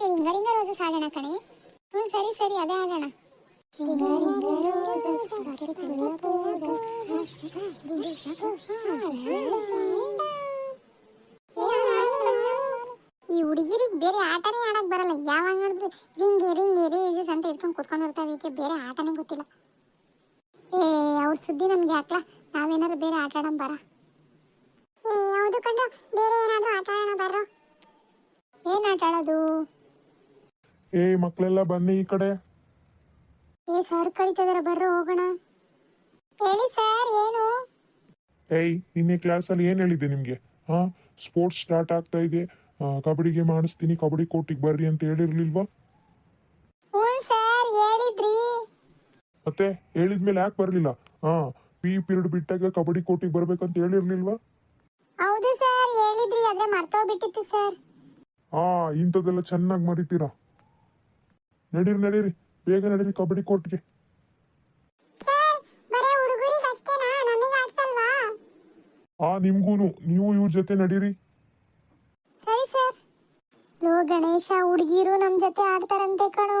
Ring a ring a roses ಆಡೋಣ ಕಣೆ. ಹ್ಞೂ, ಸರಿ ಸರಿ, ಅದೇ ಆಡೋಣ ಈ ಹುಡುಗಿರಿಗೆ ಬೇರೆ ಆಟನೇ ಆಡಕ್ ಬರಲ್ಲ. ಯಾವಾಗ ನೋಡಿದ್ರು ರಿಂಗ್ ರಿಂಗ್, ರೇಜಸ್ ಅಂತ ಇಟ್ಕೊಂಡು ಕುತ್ಕೊಂಡಿರ್ತಾವೆ ಬೇರೆ ಆಟನೇ ಗೊತ್ತಿಲ್ಲ. ಏ, ಅವ್ರ ಸುದ್ದಿ ನಮ್ಗೆ ಯಾಕ್ಲ ನಾವೇನಾದ್ರು ಬೇರೆ ಆಟ ಆಡೋಣ ಬರ? ಯಾವುದು ಕಂಡು ಬೇರೆ ಏನಾದರೂ ಆಟ ಆಡೋಣ ಬರೋ ಏನು ಆಟ ಆಡೋದು? ಏ ಮಕ್ಕಳೆಲ್ಲ ಬನ್ನಿ ಈ ಕಡೆ. ಏ ಸರ್ ಕರೀತಿದಾರೆ ಬರ್ರಿ ಹೋಗೋಣ. ಹೇಳಿ ಸರ್ ಏನು? ಏಯ್ ನಿನ್ನೆ ಕ್ಲಾಸಲ್ಲಿ ಏನು ಹೇಳಿದ್ದೆ ನಿಮಗೆ? ಹಾ ಸ್ಪೋರ್ಟ್ಸ್ ಸ್ಟಾರ್ಟ್ ಆಗ್ತಾ ಇದೆ. ಆ, ಕಬಡ್ಡಿಗೆ ಮಾಡಿಸ್ತೀನಿ ಕಬಡ್ಡಿ ಕೋರ್ಟಿಗೆ ಬರ್ರಿ ಅಂತ ಹೇಳಿರ್ಲಿಲ್ವಾ? ಹ್ಞೂ ಸರ್ ಹೇಳಿದ್ರಿ. ಮತ್ತೆ ಹೇಳಿದ್ಮೇಲೆ ಯಾಕೆ ಬರಲಿಲ್ಲ? ಹಾ ಪಿ ಪಿರಿಯಡ್ ಬಿಟ್ಟಾಗ ಕಬಡ್ಡಿ ಕೋರ್ಟಿಗೆ ಬರ್ಬೇಕಂತ ಹೇಳಿರ್ಲಿಲ್ವಾ? ಹೌದು ಸರ್ ಹೇಳಿದ್ರಿ ಆದ್ರೆ ಮರ್ತೋಗ್ಬಿಟ್ಟಿತ್ತು ಸರ್. ಹಾ ಇಂಥದ್ದೆಲ್ಲ ಚೆನ್ನಾಗಿ ಮರಿತೀರಾ? ನಡೀರಿ ನಡೀರಿ. ಬೇಗ ನಡೀರಿ ಕಬಡ್ಡಿ ಕೋರ್ಟ್ಗೆ. ಆ ನಿಮ್ಗೂನು. ನೀವು ಇವ್ರ ಜೊತೆ ನಡೀರಿ. ಸರಿ ಸರ್. ಲೋ ಗಣೇಶ ಹುಡುಗಿರು ನಮ್ ಜೊತೆ ಆಡ್ತಾರಂತೆ ಕಣೋ.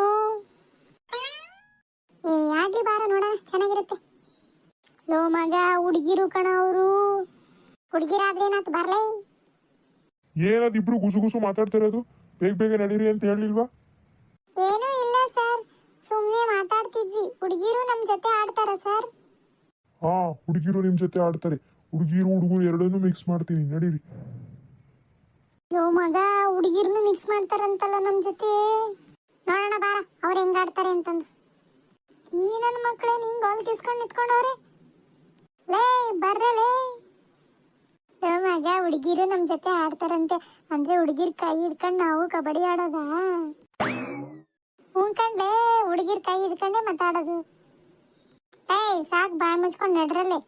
ಏ ಆಗ್ಲಿ ಬಾರ ನೋಡ ಚೆನ್ನಾಗಿರುತ್ತೆ. ಲೋ ಮಗ ಹುಡುಗಿರು ಕಣ ಅವರು. ಹುಡುಗಿರಾದ್ರೇನಾತ್ ಬರ್ಲೈ? ಏನದು ಇಬ್ರು ಗುಸು ಗುಸು ಮಾತಾಡ್ತಿರೋದು? ಬೇಗ ಬೇಗ ನಡೀರಿ ಅಂತ ಹೇಳಿಲ್ವಾ? ಹುಡುಗಿರು ನಮ್ಮ ಜೊತೆ ಆಡ್ತಾರ ಸರ್? ಹಾ ಹುಡುಗಿರು ನಿಮ್ ಜೊತೆ ಆಡ್ತಾರೆ. ಹುಡುಗಿರು ಹುಡುಗರು ಎರಡನ್ನೂ ಮಿಕ್ಸ್ ಮಾಡ್ತೀನಿ ನಡೀರಿ. ಯೋ ಮಗ ಹುಡುಗಿರ್ನು ಮಿಕ್ಸ್ ಮಾಡ್ತಾರಂತಲ್ಲ ನಮ್ಮ ಜೊತೆ. ನೋಡೋಣ ಬಾರ ಅವ್ರು ಹೆಂಗ್ ಆಡ್ತಾರೆ ಅಂತಂದು. ಈ ನನ್ನ ಮಕ್ಕಳೇ ನೀನ್ ಗೋಲ್ ಕಿಸ್ಕೊಂಡು ನಿಂತ್ಕೊಂಡವ್ರೆ. ಲೇ ಬರ್ರೆ ಲೇ. ಯೋ ಮಗ ಹುಡುಗಿರು ನಮ್ಮ ಜೊತೆ ಆಡ್ತಾರಂತೆ. ಅಂದ್ರೆ ಹುಡುಗಿರ್ ಕೈ ಹಿಡ್ಕೊಂಡು ನಾವು ಕಬಡ್ಡಿ ಆಡೋದಾ? ಕಣ್ಲೇ ಹುಡುಗಿರ್ ಕೈ ಹಿಡ್ಕೊಂಡೆ ಮಾತಾಡೋದು. ಏಯ್ ಸಾಕ್ ಬಾಯ್ ಮುಚ್ಕೊಂಡು ನಡ್ರಲ್ಲೇ.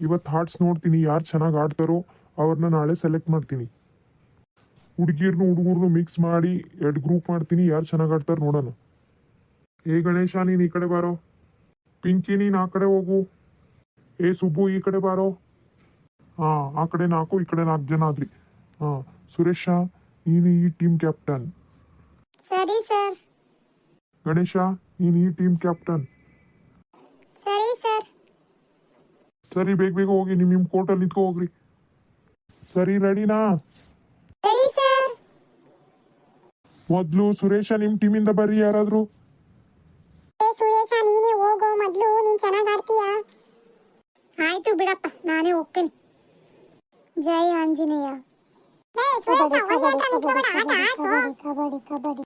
ಇವತ್ತು ಹಾರ್ಟ್ಸ್ ನೋಡ್ತೀನಿ ಯಾರು ಚೆನ್ನಾಗಿ ಆಡ್ತಾರೋ ಅವ್ರನ್ನ ನಾಳೆ ಸೆಲೆಕ್ಟ್ ಮಾಡ್ತೀನಿ. ಹುಡುಗಿರ್ನು ಹುಡುಗರ್ನು ಮಿಕ್ಸ್ ಮಾಡಿ ಎರಡು ಗ್ರೂಪ್ ಮಾಡ್ತೀನಿ ಯಾರು ಚೆನ್ನಾಗಿ ಆಡ್ತಾರೆ ನೋಡೋಣ. ಏ ಗಣೇಶ ನೀನು ಈ ಕಡೆ ಬಾರೋ. ಪಿಂಕಿ ನೀನು ಆ ಕಡೆ ಹೋಗು. ಏ ಸುಬ್ಬು ಈ ಕಡೆ ಬಾರೋ. ಹಾಂ ಆ ಕಡೆ ನಾಲ್ಕು ಈ ಕಡೆ ನಾಲ್ಕು ಜನ ಆದ್ರಿ. ಹಾಂ ಸುರೇಶ ನೀನು ಈ ಟೀಮ್ ಕ್ಯಾಪ್ಟನ್ ಸರಿ ಸರ್. ಗಣೇಶ ನೀನು ಈ ಟೀಮ್ ಕ್ಯಾಪ್ಟನ್ ಸರಿ ಸರ್. ಸರಿ ಬೇಗ ಬೇಗ ಹೋಗಿ ನಿಮ್ಮ ನಿಮ್ಮ ಕೋರ್ಟಲ್ಲಿ ನಿಂತ್ಕೊ ಹೋಗ್ರಿ. ಸರಿ ರೆಡಿನಾ? ಸರಿ ಸರ್. ಮೊದಲು ಸುರೇಶ ನಿಮ್ಮ ಟೀಮಿಂದ ಬರ್ರಿ ಯಾರಾದರೂ. ಏ ಸುರೇಶ ನೀನೇ ಹೋಗೋ. ಮೊದ್ಲು ನೀನು ಚೆನ್ನಾಗಿ ಆಡ್ತೀಯಾ? ಆಯ್ತು ಬಿಡಪ್ಪ ನಾನೇ ಹೋಗ್ತೀನಿ. ಜೈ ಆಂಜನೇಯ. ಕಬಡ್ಡಿ ಕಬಡ್ಡಿ.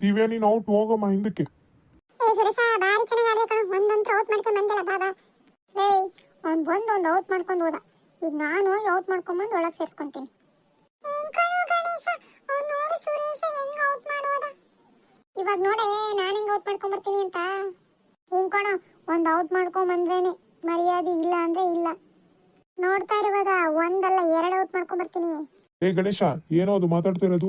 ದಿವ್ಯಾ ನೀನು ಔಟ್ ಹೋಗಮ್ಮ ಹಿಂದಕ್ಕೆ ಏ ಸುರೇಶ ಬಾರಿ ಚೆನ್ನಾಗಿ ಆಡ್ದೆ ಕಣ ಒಂದಂತ್ರ ಔಟ್ ಮಾಡ್ಕೊಂಡ್ ಬಂದಿಲ್ಲ ಬಾಬಾ ಏಯ್ ಅವ್ನು ಬಂದು ಒಂದು ಔಟ್ ಮಾಡ್ಕೊಂಡು ಹೋದ. ಈಗ ನಾನು ಹೋಗಿ ಔಟ್ ಮಾಡ್ಕೊಂಬಂದು ಒಳಗೆ ಸೇರಿಸ್ಕೊಂತೀನಿ. ಗಣೇಶ ಅವ್ನು ನೋಡಿ ಸುರೇಶ ಹೆಂಗ್ ಔಟ್ ಮಾಡೋದ ಇವಾಗ ನೋಡಿ ನಾನು ಹೆಂಗ್ ಔಟ್ ಮಾಡ್ಕೊಂಬರ್ತೀನಿ ಅಂತ. ಹ್ಞೂ ಕಣ ಒಂದು ಔಟ್ ಮಾಡ್ಕೊಂಡು ಬಂದ್ರೇನೆ ಮರ್ಯಾದೆ ಇಲ್ಲ ಅಂದ್ರೆ ಇಲ್ಲ. ನೋಡ್ತಾ ಇರುವಾಗ ಒಂದಲ್ಲ ಎರಡು ಔಟ್ ಮಾಡ್ಕೊಂಡ್ ಬರ್ತೀನಿ ಏ ಗಣೇಶ ಏನೋ ಅದು ಮಾತಾಡ್ತಿರೋದು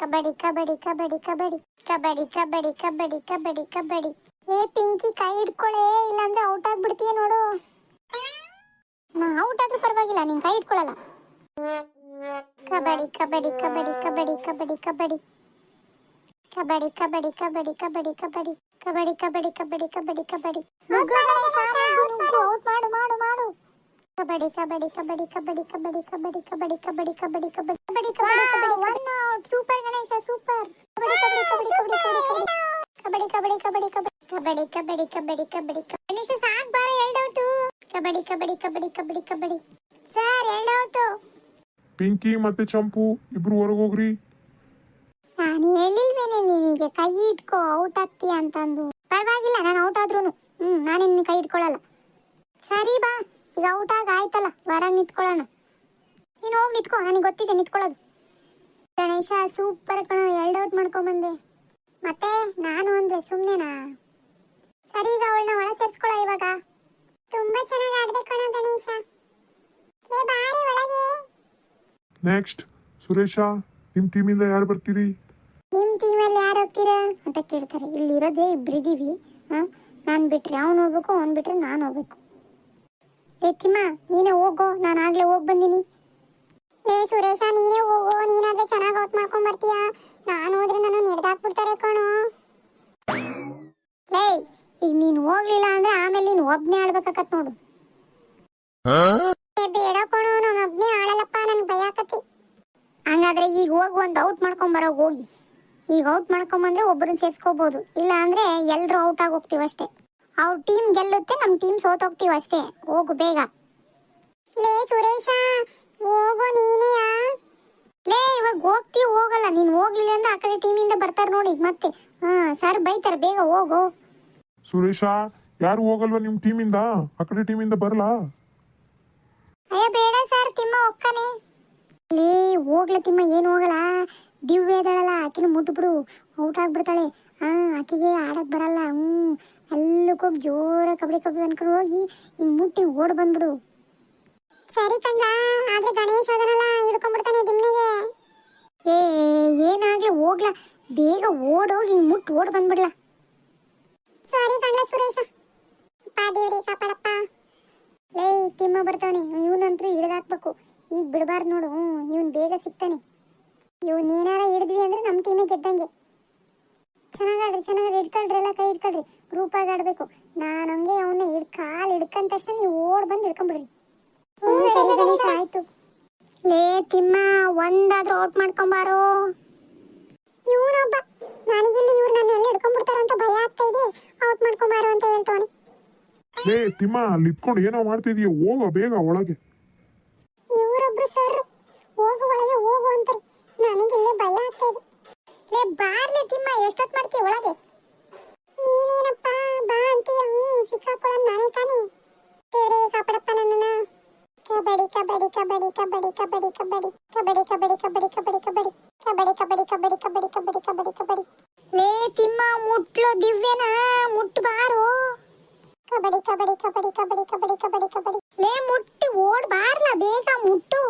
ಕಬಡ್ಡಿ ಕಬಡ್ಡಿ ಕಬಡ್ಡಿ ಕಬಡ್ಡಿ ಕಬಡ್ಡಿ ಕಬಡ್ಡಿ ಕಬಡ್ಡಿ ಕಬಡ್ಡಿ ಕಬಡ್ಡಿ ಏ ಪಿಂಕಿ ಕೈ ಹಿಡ್ಕೊಳೆ ಇಲ್ಲಾಂದ್ರೆ ಔಟ್ ಆಗ್ಬಿಡ್ತೀಯ ನೋಡು ನಾ ಔಟ್ ಆದ್ರೂ ಪರವಾಗಿಲ್ಲ ನೀನ್ ಕೈ ಹಿಡ್ಕೊಳಲ್ಲ ಕಬಡ್ಡಿ ಕಬಡ್ಡಿ ಕಬಡ್ಡಿ ಕಬಡ್ಡಿ ಕಬಡ್ಡಿ ಕಬಡ್ಡಿ ಕಬಡ್ಡಿ ಕಬಡ್ಡಿ ಕಬಡ್ಡಿ ಕಬಡ್ಡಿ ಕಬಡ್ಡಿ ಕಬಡ್ಡಿ ಕಬಡ್ಡಿ ಕಬಡ್ಡಿ ಕಬಡ್ಡಿ ಕಬಡ್ಡಿ ಔಟ್ ಮಾಡು ಮಾಡು ಮಾಡು kabaddi kabaddi kabaddi kabaddi kabaddi kabaddi kabaddi kabaddi kabaddi kabaddi kabaddi kabaddi one out super Ganesh super kabaddi kabaddi kabaddi kabaddi kabaddi kabaddi kabaddi kabaddi kabaddi kabaddi kabaddi kabaddi Ganesh ಸಾಕ್ ಬಾರ ಎರಡು out kabaddi kabaddi kabaddi kabaddi kabaddi sir ಎರಡು out Pinki ಮತ್ತೆ ಚಂಪು ಇಬ್ರು ಹೊರಗೆ ಹೋಗ್ರಿ ನಾನು ಹೇಳಿಲ್ವೇನೆ ನೀನೀಗ ಕೈ ಇಟ್ಕೋ ಔಟ್ ಆಗ್ತೀಯ ಅಂತಂದು ಪರವಾಗಿಲ್ಲ ನಾನು ಔಟ್ ಆದ್ರೂ ಹ್ಮ್ ನಾನಿನ್ನು ಕೈ ಇಟ್ಕೊಳ್ಳಲ್ಲ ಸರಿ ಬಾ ಈಗ ಔಟ್ ಆಗ ಆಯ್ತಲ್ಲ ಹೊರಗೆ ನಿಂತ್ಕೊಳ್ಳೋಣ ನೀನು ಹೋಗಿ ನಿಂತ್ಕೋ. ನನಗೆ ಗೊತ್ತಿದೆ ನಿಂತ್ಕೊಳ್ಳೋದು. ಗಣೇಶ ಸೂಪರ್ ಕಣ ಎರಡು ಔಟ್ ಮಾಡ್ಕೊಂಬಂದೆ. ಮತ್ತೆ ನಾನು ಅಂದ್ರೆ ಸುಮ್ಮನೆನಾ ಸರಿ ಈಗ ಅವಳನ್ನ ಒಳ ಸೇರಿಸ್ಕೊಳ್ಳೋ ಇವಾಗ. ತುಂಬಾ ಚೆನ್ನಾಗಿ ಆಡ್ದೆ ಕಣ ಗಣೇಶ. ಏ ಬಾರಿ ಒಳಗೆ. ನೆಕ್ಸ್ಟ್ ಸುರೇಶ ನಿಮ್ಮ ಇಂದ ಯಾರು ಬರ್ತೀರಿ? ನಿಮ್ ಟೀಮಲ್ಲಿ ಯಾರು ಹೋಗ್ತೀರಾ ಅಂತ ಕೇಳ್ತಾರೆ. ಇಲ್ಲಿ ಇರೋದೇ ಇಬ್ರಿದೀವಿ ಹಾ ನಾನು ಬಿಟ್ರೆ ಅವನು ಹೋಗ್ಬೇಕು ಅವ್ನು ಬಿಟ್ರೆ ನಾನು ಹೋಗ್ಬೇಕು. ಏ ತಿಮ್ಮ ನೀನೇ ಹೋಗೋ. ನಾನು ಆಗ್ಲೇ ಹೋಗಿ ಬಂದೀನಿ. ಏ ಸುರೇಶ, ನೀನೇ ಹೋಗು, ನೀನಾದ್ರೆ ಚೆನ್ನಾಗಿ ಔಟ್ ಮಾಡ್ಕೊಂಡ್ ಬರ್ತೀಯಾ ನಾನು ಹೋದ್ರೆ ನಾನು ನೆಡ್ದಾಕ್ಬಿಡ್ತಾರೆ ಕಣೋ. ಲೇ, ಈಗ ನೀನು ಹೋಗ್ಲಿಲ್ಲ ಅಂದ್ರೆ ಆಮೇಲೆ ನೀನು ಒಬ್ನೇ ಆಡ್ಬೇಕಾಕತ್ ನೋಡು. ಬೇಡ ಕಣೋ, ನಾನು ಒಬ್ನೇ ಆಡಲ್ಲಪ್ಪ ನನ್ ಭಯ ಆಕತಿ. ಹಂಗಾದ್ರೆ ಈಗ ಹೋಗಿ ಒಂದು ಔಟ್ ಮಾಡ್ಕೊಂಡ್ ಬರೋ ಹೋಗಿ. ಈಗ ಔಟ್ ಮಾಡ್ಕೊಂಬಂದ್ರೆ ಒಬ್ಬರನ್ನ ಸೇರ್ಸ್ಕೋಬಹುದು ಇಲ್ಲ ಅಂದ್ರೆ ಎಲ್ರು ಔಟ್ ಆಗಿ ಹೋಗ್ತೀವಿ ಅಷ್ಟೇ. ಅವ್ರ ಟೀಮ್ ಗೆಲ್ಲುತ್ತೆ ನಮ್ಮ ಟೀಮ್ ಸೋತೋಗ್ತೀವಿ ಅಷ್ಟೇ. ಹೋಗು ಬೇಗ. ಲೇ ಸುರೇಶ ಹೋಗೋ ನೀನೆಯಾ ಲೇ ಇವಾಗ ಹೋಗ್ತಿ ಹೋಗಲ್ಲ. ನೀನು ಹೋಗ್ಲಿಲ್ಲ ಅಂದ್ರೆ ಆ ಕಡೆ ಟೀಮಿಂದ ಬರ್ತಾರೆ ನೋಡಿ ಮತ್ತೆ. ಹಾ ಸರ್ ಬೈತಾರೆ ಬೇಗ ಹೋಗು. ಸುರೇಶ ಯಾರು ಹೋಗಲ್ವಾ ನಿಮ್ಮ ಟೀಮಿಂದ ಆ ಕಡೆ ಟೀಮಿಂದ ಬರಲಾ ಅಯ್ಯ ಬೇಡ ಸರ್ ತಿಮ್ಮ ಒಕ್ಕನೆ. ಲೇ ಹೋಗ್ಲ ತಿಮ್ಮ ಏನು ಹೋಗಲ್ಲ. ದಿವ್ಯ ಇದಾಳಲ್ಲ ಆಕಿನ ಮುಟ್ಬಿಡು. ಔಟ್ ಆಗ್ಬಿಡ್ತಾಳೆ. ಹಾ ಆಕಿಗೆ ಆಡಕ್ ಬರಲ್ಲ. ಹ್ಞೂ ಅಲ್ಲಕ್ಕೆ ಹೋಗಿ ಜೋರ ಕಬಡ್ಡಿ ಕಬಡ್ಡಿ ಅನ್ಕೊಂಡು ಹೋಗಿ ಹಿಂಗೆ ಮುಟ್ಟಿ ಓಡ್ ಬಂದ್ಬಿಡು. ಸರಿ ಕಂಡ ಆದ್ರೆ ಗಣೇಶ್ ಅದನ್ನೆಲ್ಲ ಹಿಡ್ಕೊಂಡ್ಬಿಡ್ತಾನೆ ದಿಮ್ನಿಗೆ. ಏ ಏನಾಗ್ಲಿ ಹೋಗ್ಲಾ, ಬೇಗ ಓಡೋಗಿ ಹಿಂಗ್ ಮುಟ್ಟು ಓಡ್ ಬಂದ್ಬಿಡ್ಲ. ಸಾರಿ ಕಂಡ್ಲ ಸುರೇಶ. ಪಾ ಕಾಪಾಡಪ್ಪ. ಲೇ ತಿಮ್ಮ ಬರ್ತಾನೆ ಇವನಂತೂ ಹಿಡ್ದಾಕ್ಬೇಕು. ಈಗ ಬಿಡಬಾರ್ದು ನೋಡು ಹ್ಞೂ ಇವನ್ ಬೇಗ ಸಿಗ್ತಾನೆ. ಇವನ್ ಏನಾರ ಹಿಡಿದ್ವಿ ಅಂದ್ರೆ ನಮ್ಮ ಟೀಮೇ ಗೆದ್ದಂಗೆ. ಚೆನ್ನಾಗಾಡ್ರಿ ಚೆನ್ನಾಗಿ ಹಿಡ್ಕೊಳ್ರಿ ಎಲ್ಲ ಕೈ ಹಿಡ್ಕೊಳ್ರಿ. ಗ್ರೂಪಾಗಿ ಆಡ್ಬೇಕು. ನಾನು ಹಂಗೆ ಅವನ್ನ ಹಿಡ್, ಕಾಲು ಹಿಡ್ಕೊಂಡ ತಕ್ಷಣ ನೀವು ಓಡ್ ಬಂದು ಹಿಡ್ಕೊಂಡ್ಬಿಡ್ರಿ. ಹ್ಞೂ ಸರಿ ಗಣೇಶ ಆಯ್ತು. ಲೇ ತಿಮ್ಮ ಒಂದಾದ್ರೂ ಔಟ್ ಮಾಡ್ಕೊಂಬಾರೋ. ಇವನೊಬ್ಬ. ನನಗಿಲ್ಲಿ ಇವ್ರು ನನ್ನ ಎಲ್ಲಿ ಹಿಡ್ಕೊಂಡ್ಬಿಡ್ತಾರ ಅಂತ ಭಯ ಆಗ್ತಾ ಇದೆ. ಔಟ್ ಮಾಡ್ಕೊಂಬಾರೋ ಅಂತ ಹೇಳ್ತಾನೆ ಲೇ ತಿಮ್ಮ ಅಲ್ಲಿ ಇಟ್ಕೊಂಡು ಏನೋ ಮಾಡ್ತಿದೀಯ? ಹೋಗೋ ಬೇಗ ಒಳಗೆ. ಇವರೊಬ್ರು ಸರ್ ಹೋಗು ಒಳಗೆ ಹೋಗು ಅಂತಾರೆ. ನನಗಿಲ್ಲಿ ಭಯ ಆಗ್ತಾ ಇದೆ. ಲೇ ಬಾರ್ಲಿ ತಿಮ್ಮ ಎಷ್ಟೊತ್ತು ಮಾಡ್ತೀಯ ಒಳಗೆ? ನೀನೇನಪ್ಪ ಬಾ ಅಂತೀಯ? ಹ್ಞೂ ಸಿಕ್ಕಾಕೊಳ್ಳೋದು ನಾನೇ ತಾನೇ. ದೇವ್ರೇ ಕಾಪಾಡಪ್ಪ ನನ್ನನ್ನ. ಕಬಡ್ಡಿ ಕಬಡ್ಡಿ ಕಬಡ್ಡಿ ಕಬಡ್ಡಿ ಕಬಡ್ಡಿ ಕಬಡ್ಡಿ ಕಬಡ್ಡಿ ಕಬಡ್ಡಿ ಕಬಡ್ಡಿ ಕಬಡ್ಡಿ ಕಬಡ್ಡಿ ಕಬಡ್ಡಿ ಕಬಡ್ಡಿ ಕಬಡ್ಡಿ ಕಬಡ್ಡಿ ಕಬಡ್ಡಿ ಕಬಡ್ಡಿ ಕಬಡ್ಡಿ ಲೇ ತಿಮ್ಮ ಮುಟ್ಲು ದಿವ್ಯನ ಮುಟ್ಟು ಬಾರೋ ಕಬಡ್ಡಿ ಕಬಡ್ಡಿ ಕಬಡ್ಡಿ ಕಬಡ್ಡಿ ಕಬಡ್ಡಿ ಕಬಡ್ಡಿ ಕಬಡ್ಡಿ ಲೇ ಮುಟ್ಟಿ ಓಡ್ ಬಾರ್ಲ ಬೇಗ ಮುಟ್ಟು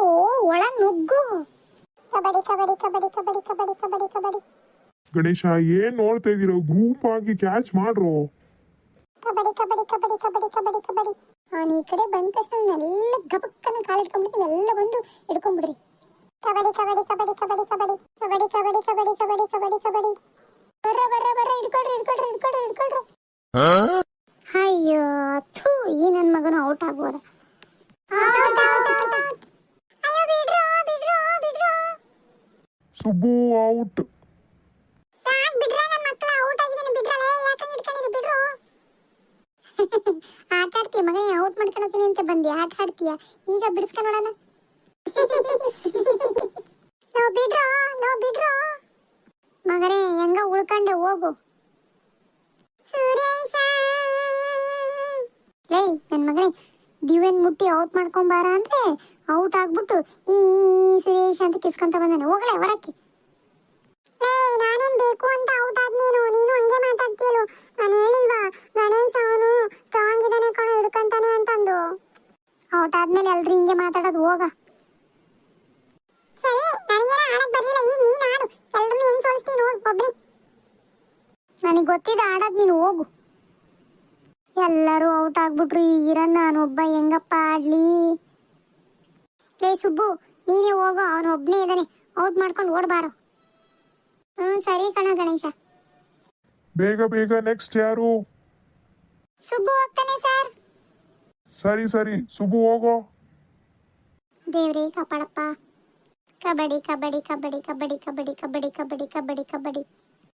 ಒಳಗ್ ನುಗ್ಗು ಕಬಡ್ಡಿ ಕಬಡ್ಡಿ ಕಬಡ್ಡಿ ಕಬಡ್ಡಿ ಕಬಡ್ಡಿ ಕಬಡ್ಡಿ ಕಬಡ್ಡಿ ಗಣೇಶ ಏನ್ ನೋಡ್ತಾ ಇದೀರೋ ಗ್ರೂಪ್ ಆಗಿ ಕ್ಯಾಚ್ ಮಾಡ್ರೋ ಕಬಡ್ಡಿ ಕಬಡ್ಡಿ ಕಬಡ್ಡಿ ಕಬಡ್ಡಿ ಕಬಡ್ಡಿ ಕಬಡ್ಡಿ ಅವನು ಈ ಕಡೆ ಬಂದ ತಕ್ಷಣ ಎಲ್ಲ ಗಬಕ್ಕನ ಕಾಲಿಟ್ಕೊಂಡ್ಬಿಟ್ಟು ಎಲ್ಲ ಬಂದು ಹಿಡ್ಕೊಂಡ್ಬಿಡ್ರಿ ಕಬಡ್ಡಿ ಕಬಡ್ಡಿ ಕಬಡ್ಡಿ ಕಬಡ್ಡಿ ಕಬಡ್ಡಿ ಕಬಡ್ಡಿ ಕಬಡ್ಡಿ ಕಬಡ್ಡಿ ಕಬಡ್ಡಿ ಕಬಡ್ಡಿ ಕಬಡ್ಡಿ ಬರ್ರ ಬರ್ರ ಬರ್ರ ಹಿಡ್ಕೊಳ್ರಿ ಹಿಡ್ಕೊಳ್ರಿ ಹಿಡ್ಕೊಳ್ರಿ ಹಿಡ್ಕೊಳ್ರಿ ಅಯ್ಯೋ ಥೂ ಈ ನನ್ನ ಮಗನು ಔಟ್ ಆಗ್ಬೋದ ಅಯ್ಯೋ ಬಿಡ್ರೋ ಬಿಡ್ರೋ ಬಿಡ್ರೋ ಸುಬ್ಬು ಔಟ್ ಸಾಕ್ ಬಿಡ್ರೆ ನನ್ನ ಮಕ್ಕಳ ಔಟ್ ಆಗಿದ್ದಾನೆ ಬಿಡ್ರಲೇ ಯಾಕಂಗ್ ಹಿಡ್ಕೊಂಡಿದ್ದು ಬಿಡ್ರು ಆಟ ಆಡ್ತೀಯ ಮಗ ಔಟ್ ಮಾಡ್ಕೊಳತೀನಿ ಅಂತ ಬಂದಿ ಆಟ ಆಡ್ತೀಯ ಈಗ ಬಿಡಿಸ್ಕ ನೋಡೋಣ ಲೋ ಬಿಡ್ರೋ ಲೋ ಬಿಡ್ರೋ ಮಗನೇ ಹೆಂಗ ಹೋಗು. ಸುರೇಶ! ಲೇ ನನ್ನ ಮಗನೇ ದಿವೆನ್ ಮುಟ್ಟಿ ಔಟ್ ಮಾಡ್ಕೊಂಬಾರ ಅಂದ್ರೆ ಔಟ್ ಆಗ್ಬಿಟ್ಟು ಈ ಸುರೇಶ್ ಅಂತ ಕಿಸ್ಕೊಂತ ಬಂದಾನೆ. ಹೋಗಲೇ, ಹೊರಕ್ಕೆ. ನಾನೇನ್ ಬೇಕು ಅಂತ ಔಟ್ ಆದ್ ನೀನು? ನೀನು ಹಂಗೆ ಮಾತಾಡ್ತೀಯಲು ನಾನು ಹೇಳಿಲ್ವಾ? ಗಣೇಶ್ ಅವನು ಸ್ಟ್ರಾಂಗ್ ಇದಾನೆ ಕಣ, ಹಿಡ್ಕಂತಾನೆ ಅಂತಂದು. ಔಟ್ ಆದ್ಮೇಲೆ ಎಲ್ರು ಹಿಂಗೆ ಮಾತಾಡೋದು, ಹೋಗ. ಸರಿ, ನನಗೇನ ಆಡಕ್ ಬರ್ಲಿಲ್ಲ. ಈಗ ನೀನ್ ಆಡು ಎಲ್ರು ಹೆಂಗ್ ಸೋಲಿಸ್ತೀನಿ ನೋಡ್ ಒಬ್ರಿ ನನಗೆ ಗೊತ್ತಿದೆ ಆಡೋದು ನೀನು ಹೋಗು. ಎಲ್ಲರೂ ಔಟ್ ಆಗ್ಬಿಟ್ರು ಈಗ ನಾನೊಬ್ಬ ಹೆಂಗಪ್ಪ ಆಡ್ಲಿ? ಲೇ ಸುಬ್ಬು ನೀನೇ ಹೋಗು ಅವನು ಒಬ್ಬನೇ ಇದ್ದಾನೆ ಔಟ್ ಮಾಡ್ಕೊಂಡು ಓಡ್ಬಾರ. ಹ್ಮ್ ಸರಿ ಕಣ ಗಣೇಶ. ಬೇಗ ಬೇಗ ನೆಕ್ಸ್ಟ್ ಯಾರು? ಸುಬ್ಬು ಹೋಗ್ತಾನೆ ಸರ್. ಸರಿ ಸರಿ ಸುಬ್ಬು ಹೋಗೋ. ದೇವ್ರೇ ಕಾಪಾಡಪ್ಪ. ಕಬಡ್ಡಿ ಕಬಡ್ಡಿ ಕಬಡ್ಡಿ ಕಬಡ್ಡಿ ಕಬಡ್ಡಿ ಕಬಡ್ಡಿ ಕಬಡ್ಡಿ ಕಬಡ್ಡಿ ಕಬಡ್ಡಿ ಕಬಡ್ಡಿ.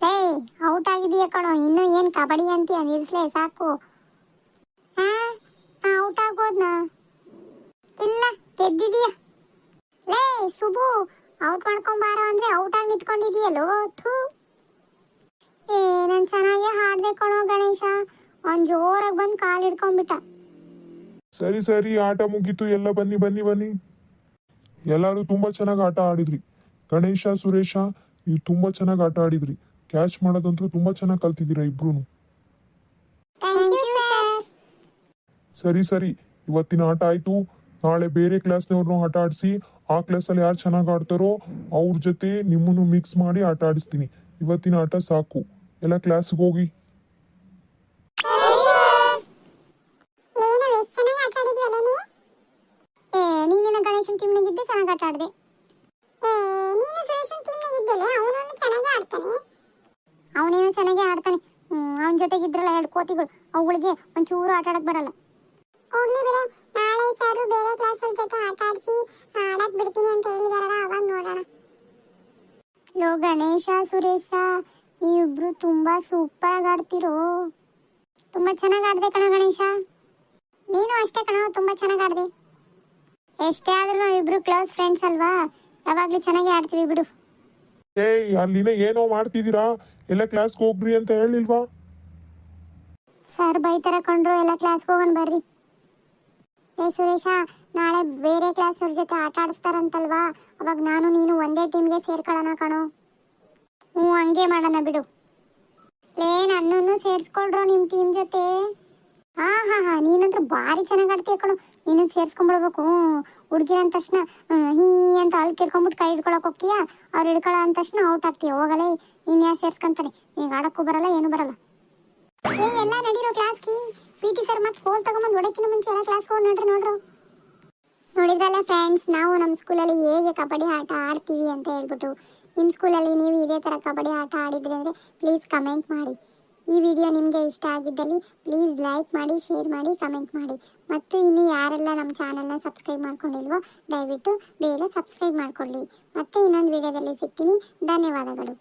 ಏಯ್ ಔಟ್ ಆಗಿದೀಯ ಕಣೋ. ಇನ್ನು ಏನ್ ಕಬಡ್ಡಿ ಅಂತೀಯ? ನಿಲ್ಸ್ಲೇ ಸಾಕು. ಔಟ್ ಆಗೋದ್ನ? ಇಲ್ಲ ಗೆದ್ದಿದೀಯ ಲೇ, ಸುಬು ಔಟ್ ಮಾಡ್ಕೊಂಬಾರೋ ಅಂದ್ರೆ ಔಟ್ ಆಗಿ ನಿಂತ್ಕೊಂಡಿದೀಯಲ್ಲೋ ಥೂ. ಏ, ನಾನು ಚೆನ್ನಾಗಿ ಹಾಡ್ದೆ ಕಣೋ ಗಣೇಶ. ಒಂದ್ ಜೋರಾಗಿ ಬಂದು ಕಾಲು ಹಿಡ್ಕೊಂಡ್ಬಿಟ್ಟ. ಸರಿ ಸರಿ, ಆಟ ಮುಗೀತು. ಎಲ್ಲ ಬನ್ನಿ ಬನ್ನಿ ಬನ್ನಿ. ಎಲ್ಲರೂ ತುಂಬಾ ಚೆನ್ನಾಗಿ ಆಟ ಆಡಿದ್ರಿ. ಗಣೇಶ, ಸುರೇಶ, ನೀವು ತುಂಬಾ ಚೆನ್ನಾಗಿ ಆಟ ಆಡಿದ್ರಿ. ಕ್ಯಾಚ್ ಮಾಡೋದಂತೂ ತುಂಬಾ ಚೆನ್ನಾಗಿ ಕಲ್ತಿದ್ದೀರಾ ಇಬ್ರು ಸರ್ ಸರಿ. ಇವತ್ತಿನ ಆಟ ಆಯ್ತು. ನಾಳೆ ಬೇರೆ ಕ್ಲಾಸ್ನವ್ರನ್ನೂ ಆಟ ಆಡಿಸಿ ಆ ಕ್ಲಾಸಲ್ಲಿ ಯಾರು ಚೆನ್ನಾಗಿ ಆಡ್ತಾರೋ ಅವ್ರ ಜೊತೆ ನಿಮ್ಮನ್ನು ಮಿಕ್ಸ್ ಮಾಡಿ ಆಟ ಆಡಿಸ್ತೀನಿ. ಇವತ್ತಿನ ಆಟ ಸಾಕು. ಎಲ್ಲ ಕ್ಲಾಸ್ಗೆ ಹೋಗಿ. ಚೆನ್ನಾಗಿ ಆಟ ಆಡಿದೆ. ನೀನು ಸುರೇಶನ್ ಟೀಮ್ನಾಗಿದ್ದಲ್ಲ ಅವನು ಚೆನ್ನಾಗಿ ಆಡ್ತಾನೆ. ಅವನೇನು ಚೆನ್ನಾಗಿ ಆಡ್ತಾನೆ. ಅವನ ಜೊತೆಗಿದ್ರಲ್ಲ ಎರಡು ಕೋತಿಗಳು. ಅವುಗಳಿಗೆ ಒಂಚೂರು ಆಟ ಆಡಕ್ ಬರಲ್ಲ. ಹೋಗ್ಲಿ ಬಿಡೆ. ನಾಳೆ ಸರ್ ಬೇರೆ ಕ್ಲಾಸ್ ಜೊತೆ ಆಟ ಆಡಿಸಿ ಆಡಕ್ ಬಿಡ್ತೀನಿ ಅಂತ ಹೇಳಿದಾರಲ್ಲ ಅವಾಗ ನೋಡೋಣ. ಲೋ ಗಣೇಶ ಸುರೇಶ ನೀವಿಬ್ರು ತುಂಬಾ ಸೂಪರ್ ಆಗಿ ಆಡ್ತಿರೋ. ತುಂಬಾ ಚೆನ್ನಾಗಿ ಆಡ್ದೆ ಕಣ ಗಣೇಶ. ನೀನು ಅಷ್ಟೇ ಕಣ ತುಂಬಾ ಚೆನ್ನಾಗಿ ಆಡ್ದೆ. ಎಷ್ಟೇ ಆದ್ರೂ ನಾವಿಬ್ರು ಕ್ಲೋಸ್ ಫ್ರೆಂಡ್ಸ್ ಅಲ್ವಾ? ಯಾವಾಗ್ಲೂ ಚೆನ್ನಾಗಿ ಆಡ್ತೀವಿ ಬಿಡು. ಏಯ್ ಅಲ್ಲಿನ ಏನೋ ಮಾಡ್ತಿದ್ದೀರಾ? ಎಲ್ಲ ಕ್ಲಾಸ್ಗೆ ಹೋಗ್ರಿ ಅಂತ ಹೇಳಿಲ್ವಾ? ಸರ್, ಬೈತಾರ ಕಂಡ್ರು, ಎಲ್ಲ ಕ್ಲಾಸ್ ಹೋಗೋಣ ಬರ್ರಿ. ಏ ಸುರೇಶ, ನಾಳೆ ಬೇರೆ ಕ್ಲಾಸ್ ಅವ್ರ ಜೊತೆ ಆಟ ಆಡಿಸ್ತಾರಂತಲ್ವಾ? ಅವಾಗ ನಾನು, ನೀನು ಒಂದೇ ಟೀಮ್ಗೆ ಸೇರ್ಕೊಳ್ಳೋಣ ಕಣೋ. ಹ್ಞೂ, ಹಂಗೆ ಮಾಡೋಣ ಬಿಡು. ಲೇ, ನನ್ನನ್ನು ಸೇರಿಸ್ಕೊಳ್ರು ನಿಮ್ಮ ಟೀಮ್ ಜೊತೆ? ಹಾ ಹಾ ಹಾ, ನೀನಂತ್ರ ಭಾರಿ ಚೆನ್ನಾಗಿ ಆಡ್ತೀಯ ಕಣೋ. ನೀನು ಸೇರ್ಸ್ಕೊಂಡ್ಬಿಡ್ಬೇಕು ಹುಡುಗಿರ ಅಂದ ತಕ್ಷಣ ಹೀ, ಅಂತ ಅಲ್ಲಿ ಕಿರ್ಕೊಂಬಿಟ್ಟು ಕೈ ಹಿಡ್ಕೊಳಕ್ ಹೋಗ್ತೀಯ? ಅವ್ರು ಹಿಡ್ಕೊಳ್ಳೋ ಅಂದ ತಕ್ಷಣ ಔಟ್ ಆಗ್ತೀಯ. ಹೋಗಲೇ ನೀನು ಯಾರು ಸೇರ್ಸ್ಕೊಂತಾನೆ ಈಗ ಆಡಕ್ಕೂ ಬರಲ್ಲ, ಏನು ಬರಲ್ಲ. ಏ, ಎಲ್ಲ ನಡೀರೋ ಕ್ಲಾಸ್ಗೆ ಪಿ ಟಿ ಸರ್ ಮತ್ತೆ ಫೋನ್ ತಗೊಂಬಂದು ಹೊಡಕಿನ ಮುಂಚೆ ಎಲ್ಲ ಕ್ಲಾಸ್ ಹೋಗಿ ನೋಡ್ರಿ, ನೋಡ್ರು. ನೋಡಿದ್ರಲ್ಲ ಫ್ರೆಂಡ್ಸ್ ನಾವು ನಮ್ಮ ಸ್ಕೂಲಲ್ಲಿ ಹೇಗೆ ಕಬಡ್ಡಿ ಆಟ ಆಡ್ತೀವಿ ಅಂತ ಹೇಳ್ಬಿಟ್ಟು. ನಿಮ್ಮ ಸ್ಕೂಲಲ್ಲಿ ನೀವು ಇದೇ ಥರ ಕಬಡ್ಡಿ ಆಟ ಆಡಿದ್ರಿ ಅಂದರೆ ಪ್ಲೀಸ್ ಕಮೆಂಟ್ ಮಾಡಿ. ಈ ವಿಡಿಯೋ ನಿಮಗೆ ಇಷ್ಟ ಆಗಿದ್ದಲ್ಲಿ ಪ್ಲೀಸ್ ಲೈಕ್ ಮಾಡಿ ಶೇರ್ ಮಾಡಿ ಕಮೆಂಟ್ ಮಾಡಿ. ಮತ್ತು ಇನ್ನು ಯಾರೆಲ್ಲ ನಮ್ಮ ಚಾನಲ್ನ ಸಬ್ಸ್ಕ್ರೈಬ್ ಮಾಡ್ಕೊಂಡಿಲ್ವೋ, ದಯವಿಟ್ಟು ಬೇಗ ಸಬ್ಸ್ಕ್ರೈಬ್ ಮಾಡ್ಕೊಳ್ಳಿ. ಮತ್ತೆ ಇನ್ನೊಂದು ವಿಡಿಯೋದಲ್ಲಿ ಸಿಗ್ತೀನಿ. ಧನ್ಯವಾದಗಳು.